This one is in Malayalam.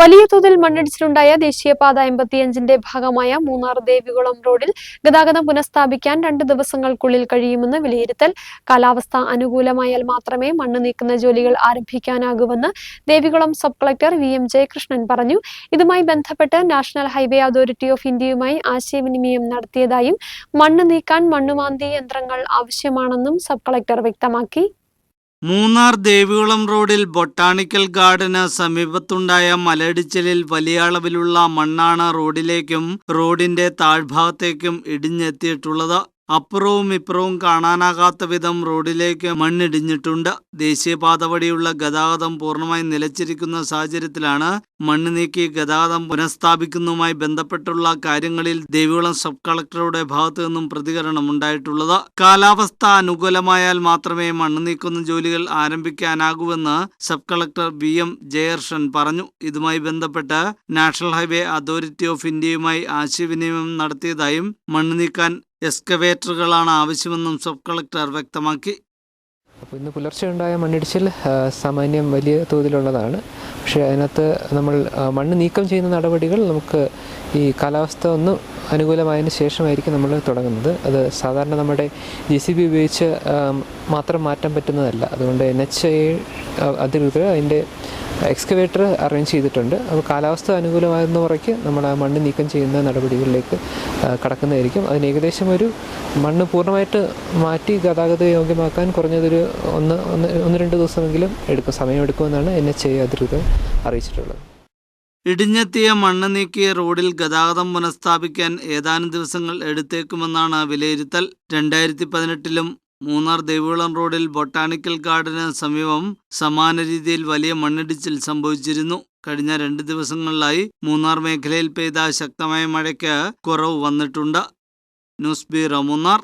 വലിയ തോതിൽ മണ്ണിടിച്ചിലുണ്ടായ ദേശീയപാത എൺപത്തിയഞ്ചിന്റെ ഭാഗമായ മൂന്നാർ ദേവികുളം റോഡിൽ ഗതാഗതം പുനഃസ്ഥാപിക്കാൻ രണ്ട് ദിവസങ്ങൾക്കുള്ളിൽ കഴിയുമെന്ന് വിലയിരുത്തൽ. കാലാവസ്ഥ അനുകൂലമായാൽ മാത്രമേ മണ്ണ് നീക്കുന്ന ജോലികൾ ആരംഭിക്കാനാകൂവെന്ന് Devikulam sub collector V M Jayakrishnan പറഞ്ഞു. ഇതുമായി ബന്ധപ്പെട്ട് നാഷണൽ ഹൈവേ അതോറിറ്റി ഓഫ് ഇന്ത്യയുമായി ആശയവിനിമയം നടത്തിയതായും മണ്ണ് നീക്കാൻ മണ്ണുമാന്തി യന്ത്രങ്ങൾ ആവശ്യമാണെന്നും സബ് കളക്ടർ വ്യക്തമാക്കി. മൂന്നാർ ദേവികുളം റോഡിൽ ബൊട്ടാണിക്കൽ ഗാർഡന് സമീപത്തുണ്ടായ മലയിടിച്ചിലിൽ വലിയ അളവിലുള്ള മണ്ണാണ് റോഡിലേക്കും റോഡിന്റെ താഴ്ഭാഗത്തേക്കും ഇടിഞ്ഞെത്തിയിട്ടുള്ളത്. അപ്പുറവും ഇപ്പുറവും കാണാനാകാത്ത വിധം റോഡിലേക്ക് മണ്ണിടിഞ്ഞിട്ടുണ്ട്. ദേശീയപാത വഴിയുള്ള ഗതാഗതം പൂർണമായി നിലച്ചിരിക്കുന്ന സാഹചര്യത്തിലാണ് മണ്ണ് നീക്കി ഗതാഗതം പുനഃസ്ഥാപിക്കുന്നതുമായി ബന്ധപ്പെട്ടുള്ള കാര്യങ്ങളിൽ ദേവികുളം സബ് കളക്ടറുടെ ഭാഗത്തു നിന്നും പ്രതികരണം ഉണ്ടായിട്ടുള്ളത്. കാലാവസ്ഥ അനുകൂലമായാൽ മാത്രമേ മണ്ണ് നീക്കുന്ന ജോലികൾ ആരംഭിക്കാനാകൂവെന്ന് സബ് കളക്ടർ വി എം ജയർഷൻ പറഞ്ഞു. ഇതുമായി ബന്ധപ്പെട്ട് നാഷണൽ ഹൈവേ അതോറിറ്റി ഓഫ് ഇന്ത്യയുമായി ആശയവിനിമയം നടത്തിയതായും മണ്ണ് നീക്കാൻ എക്സ്കവേറ്ററുകളാണ് ആവശ്യമെന്നും സബ് കളക്ടർ വ്യക്തമാക്കി. അപ്പോൾ ഇന്ന് പുലർച്ചെ ഉണ്ടായ മണ്ണിടിച്ചിൽ സാമാന്യം വലിയ തോതിലുള്ളതാണ്. പക്ഷേ അതിനകത്ത് നമ്മൾ മണ്ണ് നീക്കം ചെയ്യുന്ന നടപടികൾ നമുക്ക് ഈ കാലാവസ്ഥ ഒന്ന് അനുകൂലമായതിനു ശേഷമായിരിക്കും നമ്മൾ തുടങ്ങുന്നത്. അത് സാധാരണ നമ്മുടെ ജെ സി ബി ഉപയോഗിച്ച് മാത്രം മാറ്റാൻ പറ്റുന്നതല്ല. അതുകൊണ്ട് എൻ എച്ച് ഐ അധികൃതർ അതിന്റെ എക്സ്കവേറ്റർ അറേഞ്ച് ചെയ്തിട്ടുണ്ട്. അപ്പോൾ കാലാവസ്ഥ അനുകൂലമാകുന്ന മുറയ്ക്ക് നമ്മൾ ആ മണ്ണ് നീക്കം ചെയ്യുന്ന നടപടികളിലേക്ക് കടക്കുന്നതായിരിക്കും. അതിന് ഏകദേശം ഒരു മണ്ണ് പൂർണമായിട്ട് മാറ്റി ഗതാഗത യോഗ്യമാക്കാൻ കുറഞ്ഞതൊരു ഒന്ന് ഒന്ന് ഒന്ന് രണ്ട് ദിവസമെങ്കിലും എടുക്കും സമയമെടുക്കുമെന്നാണ് എൻ എച്ച് ഐ അധികൃതർ അറിയിച്ചിട്ടുള്ളത്. ഇടിഞ്ഞെത്തിയ മണ്ണ് നീക്കിയ റോഡിൽ ഗതാഗതം പുനഃസ്ഥാപിക്കാൻ ഏതാനും ദിവസങ്ങൾ എടുത്തേക്കുമെന്നാണ് വിലയിരുത്തൽ. രണ്ടായിരത്തി പതിനെട്ടിലും മൂന്നാർ ദേവികുളം റോഡിൽ ബൊട്ടാണിക്കൽ ഗാർഡന് സമീപം സമാന രീതിയിൽ വലിയ മണ്ണിടിച്ചിൽ സംഭവിച്ചിരുന്നു. കഴിഞ്ഞ രണ്ട് ദിവസങ്ങളിലായി മൂന്നാർ മേഖലയിൽ പെയ്ത ശക്തമായ മഴയ്ക്ക് കുറവ് വന്നിട്ടുണ്ട്. News bureau Munnar.